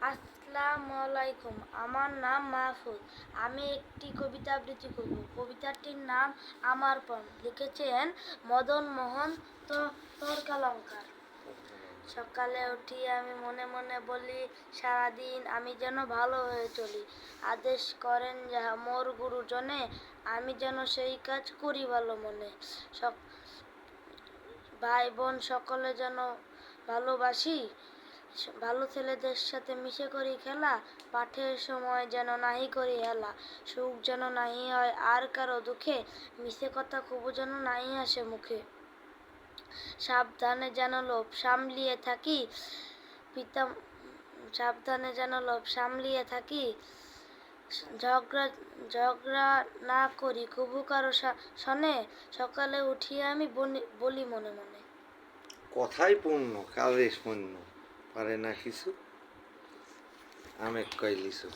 আসসালামু আলাইকুম আমার নাম মাহফুজ। আমি একটি কবিতা আবৃত্তি করব। কবিতাটির নাম আমার পণ লিখেছেন মদন মোহন তর্কালঙ্কার। সকালে উঠি আমি মনে মনে বলি, সারাদিন আমি যেন ভালো হয়ে চলি। আদেশ করেন যাহা মোর গুরুজনে, আমি যেন সেই কাজ করি ভালো মনে। সক- ভাই বোন সকলে যেন ভালোবাসি। ভালো ছেলেদের সাথে মিশে করি খেলা, পাঠের সময় যেন নাহি করি হেলা। সুখ যেন নাহি হয়, আর কারও দুঃখে মিশে কথা কবু যেন নাহি আসে মুখে। সাবধানে যেন লোভ সামলিয়ে থাকি, পিতা, সাবধানে যেন লোভ সামলিয়ে থাকি। ঝগড়া ঝগড়া না করি কবু কারও শনে সকালে উঠিয়ে আমি বলি মনে মনে। কথাই পূর্ণ কাজে শূন্য। પારે નાખીશું. આમે કહી લઈશું